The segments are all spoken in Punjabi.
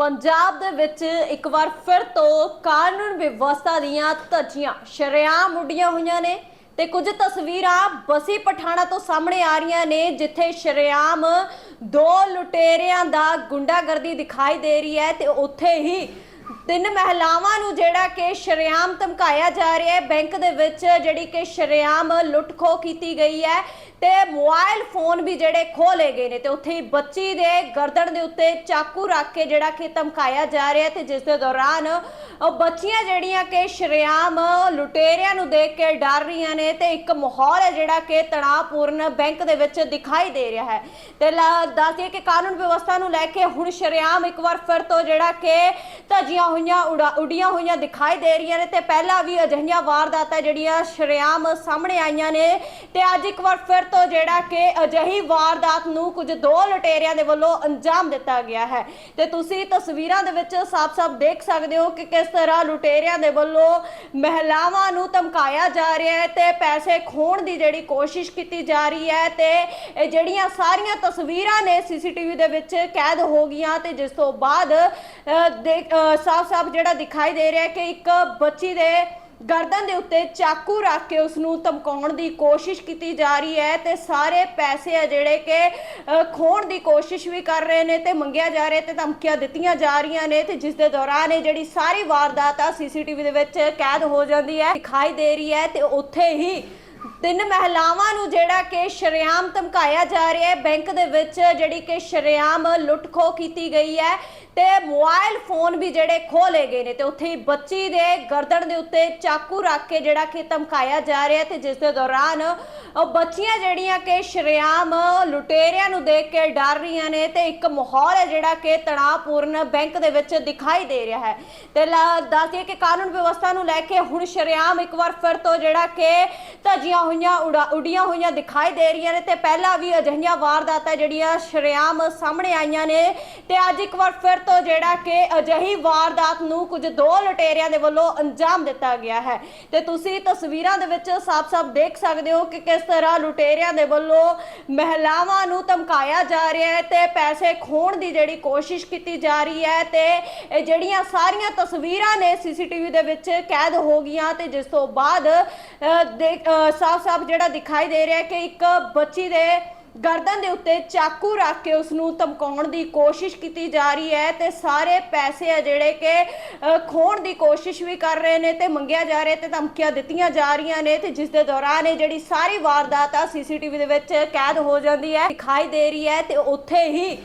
ਪੰਜਾਬ ਦੇ ਵਿੱਚ ਇੱਕ ਵਾਰ ਫਿਰ ਤੋਂ ਕਾਨੂੰਨ ਵਿਵਸਥਾ ਦੀਆਂ ਧੱਜੀਆਂ, ਸ਼ਰੇਆਮ ਉੱਡੀਆਂ ਹੋਈਆਂ ਨੇ ਤੇ ਕੁਝ ਤਸਵੀਰਾਂ ਬਸੀ ਪਠਾਣਾ ਤੋਂ ਸਾਹਮਣੇ ਆ ਰਹੀਆਂ ਨੇ, ਜਿੱਥੇ ਸ਼ਰੇਆਮ ਦੋ ਲੁਟੇਰਿਆਂ ਦਾ ਗੁੰਡਾਗਰਦੀ ਦਿਖਾਈ ਦੇ ਰਹੀ ਹੈ ਤੇ ਉੱਥੇ ਹੀ ਤਿੰਨ ਮਹਿਲਾਵਾਂ ਨੂੰ ਜਿਹੜਾ ਕਿ ਸ਼ਰੇਆਮ ਧਮਕਾਇਆ ਜਾ ਰਿਹਾ ਹੈ। ਬੈਂਕ ਦੇ ਵਿੱਚ ਜਿਹੜੀ ਕਿ ਸ਼ਰੇਆਮ ਲੁੱਟ ਖੋਹ ਕੀਤੀ ਗਈ ਹੈ ਤੇ ਮੋਬਾਈਲ ਫੋਨ ਵੀ ਜਿਹੜੇ ਖੋਹ ਲਏ ਗਏ ਨੇ ਤੇ ਉੱਥੇ ਹੀ ਬੱਚੀ ਦੇ ਗਰਦਨ ਦੇ ਉੱਤੇ ਚਾਕੂ ਰੱਖ ਕੇ ਜਿਹੜਾ ਕਿ ਧਮਕਾਇਆ ਜਾ ਰਿਹਾ ਹੈ ਤੇ ਜਿਸ ਦੇ ਦੌਰਾਨ ਉਹ ਬੱਚੀਆਂ ਜਿਹੜੀਆਂ ਕਿ ਸ਼ਰੇਆਮ ਲੁਟੇਰਿਆਂ ਨੂੰ ਦੇਖ ਕੇ ਡਰ ਰਹੀਆਂ ਨੇ ਤੇ ਇੱਕ ਮਾਹੌਲ ਹੈ ਜਿਹੜਾ ਕਿ ਤਣਾਅਪੂਰਨ ਬੈਂਕ ਦੇ ਵਿੱਚ ਦਿਖਾਈ ਦੇ ਰਿਹਾ ਹੈ। ਤੇ ਲਾ- ਦੱਸਦੀਏ ਕਿ ਕਾਨੂੰਨ ਵਿਵਸਥਾ ਨੂੰ ਲੈ ਕੇ ਹੁਣ ਸ਼ਰੇਆਮ ਇੱਕ ਵਾਰ ਫਿਰ ਤੋਂ ਜਿਹੜਾ ਕਿ ਧੱਜੀਆਂ ਹੋਈਆਂ, ਉਡਾ- ਉੱਡੀਆਂ ਹੋਈਆਂ ਦਿਖਾਈ ਦੇ ਰਹੀਆਂ ਨੇ ਤੇ ਪਹਿਲਾਂ ਵੀ ਅਜਿਹੀਆਂ ਵਾਰਦਾਤਾਂ ਜਿਹੜੀਆਂ ਸ਼ਰੇਆਮ ਸਾਹਮਣੇ ਆਈਆਂ ਨੇ ਤੇ ਅੱਜ ਇੱਕ ਵਾਰ ਫਿਰ ਤੋਂ ਜਿਹੜਾ ਕਿ ਅਜਿਹੀ ਵਾਰਦਾਤ ਨੂੰ ਕੁਝ ਦੋ ਲੁਟੇਰਿਆਂ ਦੇ ਵੱਲੋਂ ਅੰਜਾਮ ਦਿੱਤਾ ਗਿਆ ਹੈ। ਤੇ ਤੁਸੀਂ ਤਸਵੀਰਾਂ ਦੇ ਵਿੱਚ ਸਾਫ਼-ਸਾਫ਼ ਦੇਖ ਸਕਦੇ ਹੋ ਕਿ ਕਿਸ ਤਰ੍ਹਾਂ ਲੁਟੇਰਿਆਂ ਦੇ ਵੱਲੋਂ ਮਹਿਲਾਵਾਂ ਨੂੰ ਧਮਕਾਇਆ ਜਾ ਰਿਹਾ ਹੈ ਤੇ ਪੈਸੇ ਖੋਣ ਦੀ ਜਿਹੜੀ ਕੋਸ਼ਿਸ਼ ਕੀਤੀ ਜਾ ਰਹੀ ਹੈ ਤੇ ਇਹ ਜਿਹੜੀਆਂ ਸਾਰੀਆਂ ਤਸਵੀਰਾਂ ਨੇ ਸੀਸੀਟੀਵੀ ਦੇ ਵਿੱਚ ਕੈਦ ਹੋ ਗਈਆਂ ਤੇ ਜਿਸ ਤੋਂ ਬਾਅਦ ਅ, ਸਾਫ਼-ਸਾਫ਼ ਜਿਹੜਾ ਦਿਖਾਈ ਦੇ ਰਿਹਾ ਹੈ ਕਿ ਇੱਕ ਬੱਚੀ ਦੇ ਗਰਦਨ ਦੇ ਉੱਤੇ ਚਾਕੂ ਰੱਖ ਕੇ ਉਸ ਨੂੰ ਧਮਕਾਉਣ ਦੀ ਕੋਸ਼ਿਸ਼ ਕੀਤੀ ਜਾ ਰਹੀ ਹੈ ਤੇ ਸਾਰੇ ਪੈਸੇ ਆ ਜਿਹੜੇ ਕਿ ਅ, ਖੋਣ ਦੀ ਕੋਸ਼ਿਸ਼ ਵੀ ਕਰ ਰਹੇ ਨੇ ਤੇ ਮੰਗਿਆ ਜਾ ਰਿਹਾ ਤੇ ਧਮਕੀਆਂ ਦਿੱਤੀਆਂ ਜਾ ਰਹੀਆਂ ਨੇ ਤੇ ਜਿਸ ਦੇ ਦੌਰਾਨ ਇਹ ਜਿਹੜੀ ਸਾਰੀ ਵਾਰਦਾਤ ਆ ਸੀਸੀਟੀਵੀ ਦੇ ਵਿੱਚ ਕੈਦ ਹੋ ਜਾਂਦੀ ਹੈ ਦਿਖਾਈ ਦੇ ਰਹੀ ਹੈ ਤੇ ਉੱਥੇ ਹੀ ਤਿੰਨ ਮਹਿਲਾਵਾਂ ਨੂੰ ਜਿਹੜਾ ਕਿ ਸ਼ਰੇਆਮ ਧਮਕਾਇਆ ਜਾ ਰਿਹਾ ਹੈ। ਬੈਂਕ ਦੇ ਵਿੱਚ ਜਿਹੜੀ ਕਿ ਸ਼ਰੇਆਮ ਲੁੱਟ ਖੋਹ ਕੀਤੀ ਗਈ ਹੈ ਤੇ ਮੋਬਾਈਲ ਫੋਨ ਵੀ ਜਿਹੜੇ ਖੋਹ ਲਏ ਗਏ ਨੇ ਤੇ ਉੱਥੇ ਹੀ ਬੱਚੀ ਦੇ ਗਰਦਨ ਦੇ ਉੱਤੇ ਚਾਕੂ ਰੱਖ ਕੇ ਜਿਹੜਾ ਕਿ ਧਮਕਾਇਆ ਜਾ ਰਿਹਾ ਤੇ ਜਿਸ ਦੇ ਦੌਰਾਨ ਉਹ ਬੱਚੀਆਂ ਜਿਹੜੀਆਂ ਕਿ ਸ਼ਰੇਆਮ ਲੁਟੇਰਿਆਂ ਨੂੰ ਦੇਖ ਕੇ ਡਰ ਰਹੀਆਂ ਨੇ ਤੇ ਇੱਕ ਮਾਹੌਲ ਹੈ ਜਿਹੜਾ ਕਿ ਤਣਾਅਪੂਰਨ ਬੈਂਕ ਦੇ ਵਿੱਚ ਦਿਖਾਈ ਦੇ ਰਿਹਾ ਹੈ। ਤੇ ਲਾ- ਕਿ ਕਾਨੂੰਨ ਵਿਵਸਥਾ ਨੂੰ ਲੈ ਕੇ ਹੁਣ ਸ਼ਰੇਆਮ ਇੱਕ ਵਾਰ ਫਿਰ ਤੋਂ ਜਿਹੜਾ ਕਿ ਧੱਜੀਆਂ ਹੋਈਆਂ, ਉਡਾ- ਉੱਡੀਆਂ ਹੋਈਆਂ ਦਿਖਾਈ ਦੇ ਰਹੀਆਂ ਨੇ ਤੇ ਪਹਿਲਾਂ ਵੀ ਅਜਿਹੀਆਂ ਵਾਰਦਾਤਾਂ ਜਿਹੜੀਆਂ ਸ਼ਰੇਆਮ ਸਾਹਮਣੇ ਆਈਆਂ ਨੇ ਤੇ ਅੱਜ ਇੱਕ ਵਾਰ ਫਿਰ ਤੋਂ ਜਿਹੜਾ ਕਿ ਅਜਿਹੀ ਵਾਰਦਾਤ ਨੂੰ ਕੁਝ ਦੋ ਲੁਟੇਰਿਆਂ ਦੇ ਵੱਲੋਂ ਅੰਜਾਮ ਦਿੱਤਾ ਗਿਆ ਹੈ। ਤੇ ਤੁਸੀਂ ਤਸਵੀਰਾਂ ਦੇ ਵਿੱਚ ਸਾਫ਼-ਸਾਫ਼ ਦੇਖ ਸਕਦੇ ਹੋ ਕਿ ਕਿਸ ਤਰ੍ਹਾਂ ਲੁਟੇਰਿਆਂ ਦੇ ਵੱਲੋਂ ਮਹਿਲਾਵਾਂ ਨੂੰ ਧਮਕਾਇਆ ਜਾ ਰਿਹਾ ਹੈ ਤੇ ਪੈਸੇ ਖੋਣ ਦੀ ਜਿਹੜੀ ਕੋਸ਼ਿਸ਼ ਕੀਤੀ ਜਾ ਰਹੀ ਹੈ ਤੇ ਇਹ ਜਿਹੜੀਆਂ ਸਾਰੀਆਂ ਤਸਵੀਰਾਂ ਨੇ ਸੀਸੀਟੀਵੀ ਦੇ ਵਿੱਚ ਕੈਦ ਹੋ ਗਈਆਂ ਤੇ ਜਿਸ ਤੋਂ ਬਾਅਦ ਅ, ਦੇਖ- ਸਾਫ਼-ਸਾਫ਼ ਜਿਹੜਾ ਦਿਖਾਈ ਦੇ ਰਿਹਾ ਹੈ ਕਿ ਇੱਕ ਬੱਚੀ ਦੇ ਗਰਦਨ ਦੇ ਉੱਤੇ ਚਾਕੂ ਰੱਖ ਕੇ ਉਸ ਨੂੰ ਧਮਕਾਉਣ ਦੀ ਕੋਸ਼ਿਸ਼ ਕੀਤੀ ਜਾ ਰਹੀ ਹੈ ਤੇ ਸਾਰੇ ਪੈਸੇ ਆ ਜਿਹੜੇ ਕਿ ਅ, ਖੋਣ ਦੀ ਕੋਸ਼ਿਸ਼ ਵੀ ਕਰ ਰਹੇ ਨੇ ਤੇ ਮੰਗਿਆ ਜਾ ਰਿਹਾ ਤੇ ਧਮਕੀਆਂ ਦਿੱਤੀਆਂ ਜਾ ਰਹੀਆਂ ਨੇ ਤੇ ਜਿਸ ਦੇ ਦੌਰਾਨ ਇਹ ਜਿਹੜੀ ਸਾਰੀ ਵਾਰਦਾਤ ਆ ਸੀਸੀਟੀਵੀ ਦੇ ਵਿੱਚ ਕੈਦ ਹੋ ਜਾਂਦੀ ਹੈ ਦਿਖਾਈ ਦੇ ਰਹੀ ਹੈ ਤੇ ਉੱਥੇ ਹੀ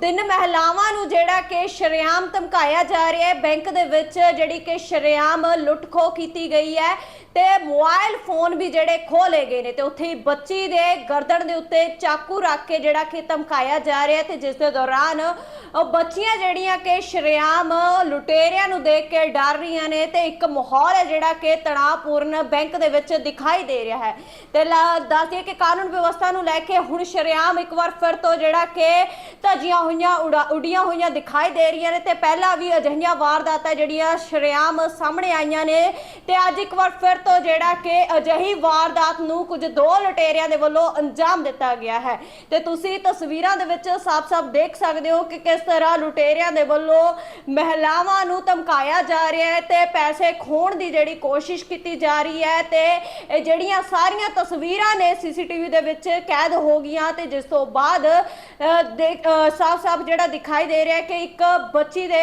ਤਿੰਨ ਮਹਿਲਾਵਾਂ ਨੂੰ ਜਿਹੜਾ ਕਿ ਸ਼ਰੇਆਮ ਧਮਕਾਇਆ ਜਾ ਰਿਹਾ ਹੈ। ਬੈਂਕ ਦੇ ਵਿੱਚ ਜਿਹੜੀ ਕਿ ਸ਼ਰੇਆਮ ਲੁੱਟ ਖੋਹ ਕੀਤੀ ਗਈ ਹੈ। ਤੇ ਮੋਬਾਈਲ ਫੋਨ ਵੀ ਜਿਹੜੇ ਖੋਹ ਲਏ ਗਏ ਨੇ ਤੇ ਉੱਥੇ ਹੀ ਬੱਚੀ ਦੇ ਗਰਦਨ ਦੇ ਉੱਤੇ ਚਾਕੂ ਰੱਖ ਕੇ ਜਿਹੜਾ ਕਿ ਧਮਕਾਇਆ ਜਾ ਰਿਹਾ ਤੇ ਜਿਸ ਦੇ ਦੌਰਾਨ ਉਹ ਬੱਚੀਆਂ ਜਿਹੜੀਆਂ ਕਿ ਸ਼ਰੇਆਮ ਲੁਟੇਰਿਆਂ ਨੂੰ ਦੇਖ ਕੇ ਡਰ ਰਹੀਆਂ ਨੇ ਤੇ ਇੱਕ ਮਾਹੌਲ ਹੈ ਜਿਹੜਾ ਕਿ ਤਣਾਅਪੂਰਨ ਬੈਂਕ ਦੇ ਵਿੱਚ ਦਿਖਾਈ ਦੇ ਰਿਹਾ ਹੈ। ਤੇ ਲਾ- ਕਿ ਕਾਨੂੰਨ ਵਿਵਸਥਾ ਨੂੰ ਲੈ ਕੇ ਹੁਣ ਸ਼ਰੇਆਮ ਇੱਕ ਵਾਰ ਫਿਰ ਤੋਂ ਜਿਹੜਾ ਕਿ ਧੱਜੀਆਂ ਹੋਈਆਂ, ਉਡਾ- ਉੱਡੀਆਂ ਹੋਈਆਂ ਦਿਖਾਈ ਦੇ ਰਹੀਆਂ ਨੇ ਤੇ ਪਹਿਲਾਂ ਵੀ ਅਜਿਹੀਆਂ ਵਾਰਦਾਤਾਂ ਜਿਹੜੀਆਂ ਸ਼ਰੇਆਮ ਸਾਹਮਣੇ ਆਈਆਂ ਨੇ ਤੇ ਅੱਜ ਇੱਕ ਵਾਰ ਫਿਰ ਤੋਂ ਜਿਹੜਾ ਕਿ ਅਜਿਹੀ ਵਾਰਦਾਤ ਨੂੰ ਕੁਝ ਦੋ ਲੁਟੇਰਿਆਂ ਦੇ ਵੱਲੋਂ ਅੰਜਾਮ ਦਿੱਤਾ ਗਿਆ ਹੈ। ਤੇ ਤੁਸੀਂ ਤਸਵੀਰਾਂ ਦੇ ਵਿੱਚ ਸਾਫ਼-ਸਾਫ਼ ਦੇਖ ਸਕਦੇ ਹੋ ਕਿ ਕਿਸ ਤਰ੍ਹਾਂ ਲੁਟੇਰਿਆਂ ਦੇ ਵੱਲੋਂ ਮਹਿਲਾਵਾਂ ਨੂੰ ਧਮਕਾਇਆ ਜਾ ਰਿਹਾ ਹੈ ਤੇ ਪੈਸੇ ਖੋਣ ਦੀ ਜਿਹੜੀ ਕੋਸ਼ਿਸ਼ ਕੀਤੀ ਜਾ ਰਹੀ ਹੈ ਤੇ ਇਹ ਜਿਹੜੀਆਂ ਸਾਰੀਆਂ ਤਸਵੀਰਾਂ ਨੇ ਸੀਸੀਟੀਵੀ ਦੇ ਵਿੱਚ ਕੈਦ ਹੋ ਗਈਆਂ ਤੇ ਜਿਸ ਤੋਂ ਬਾਅਦ ਅ, ਸਾਫ਼-ਸਾਫ਼ ਜਿਹੜਾ ਦਿਖਾਈ ਦੇ ਰਿਹਾ ਹੈ ਕਿ ਇੱਕ ਬੱਚੀ ਦੇ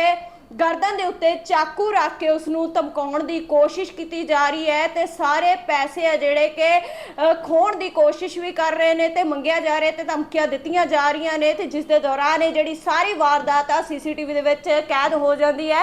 ਗਰਦਨ ਦੇ ਉੱਤੇ ਚਾਕੂ ਰੱਖ ਕੇ ਉਸ ਨੂੰ ਧਮਕਾਉਣ ਦੀ ਕੋਸ਼ਿਸ਼ ਕੀਤੀ ਜਾ ਰਹੀ ਹੈ ਤੇ ਸਾਰੇ ਪੈਸੇ ਆ ਜਿਹੜੇ ਕਿ ਅ, ਖੋਣ ਦੀ ਕੋਸ਼ਿਸ਼ ਵੀ ਕਰ ਰਹੇ ਨੇ ਤੇ ਮੰਗਿਆ ਜਾ ਰਿਹਾ ਤੇ ਧਮਕੀਆਂ ਦਿੱਤੀਆਂ ਜਾ ਰਹੀਆਂ ਨੇ ਤੇ ਜਿਸ ਦੇ ਦੌਰਾਨ ਇਹ ਜਿਹੜੀ ਸਾਰੀ ਵਾਰਦਾਤ ਆ ਸੀਸੀਟੀਵੀ ਦੇ ਵਿੱਚ ਕੈਦ ਹੋ ਜਾਂਦੀ ਹੈ।